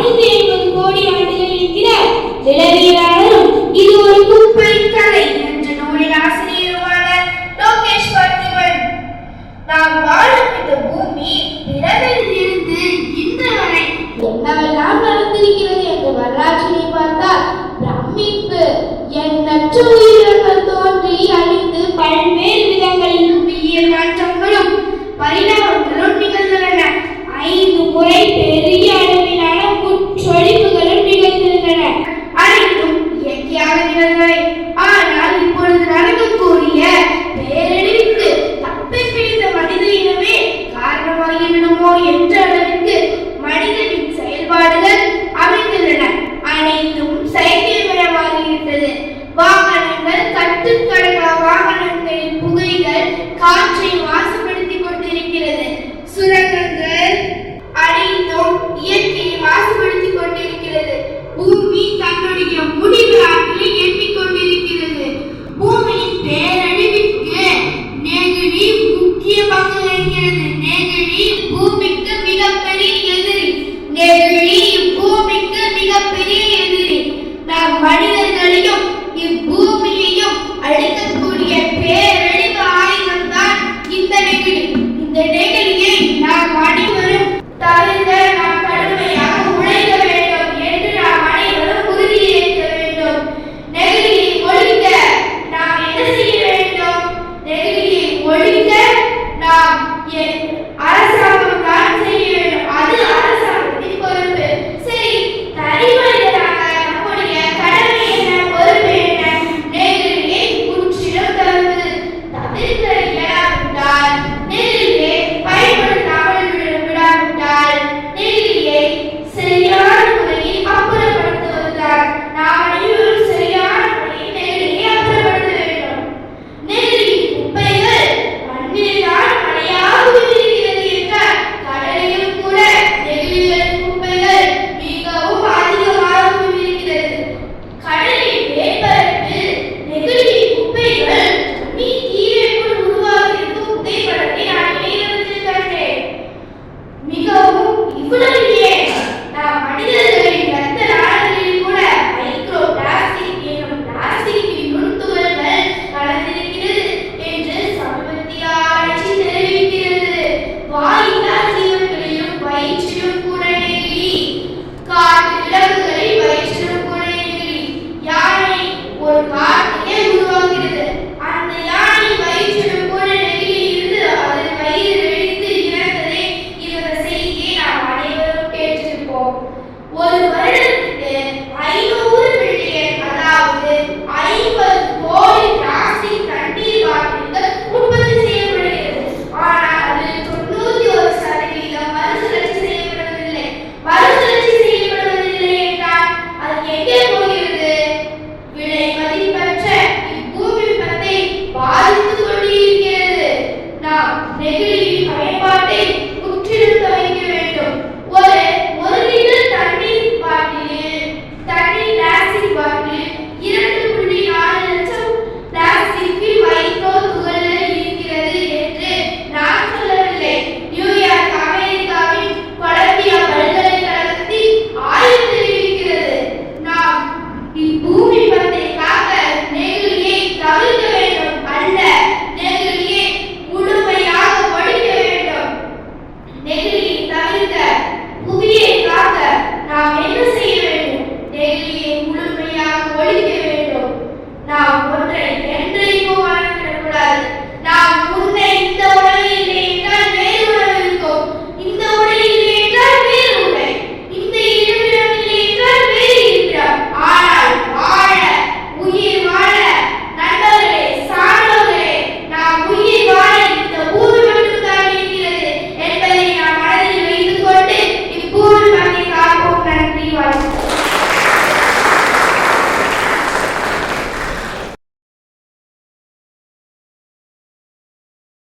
கோடி ஆண்டுகள் என்கிற இது ஒரு குப்பைக்கலை என்ற நூலின் ஆசிரியருமான லோகேஷ் பார்த்திபன் நாம் வாழும் இந்த பூமி பிறவிலிருந்து இன்று வரை என்னவெல்லாம் நடந்திருக்கிறது என்று வரலாற்றினை பார்த்தால் பிரமிப்பு. எண்ணற்ற தோன்றி அழிந்து பல்வேறு விதங்களிலும் மாற்றங்களும் பரிணாமம் கருத்துக்களை வாகனங்களின் புகைகள் காற்று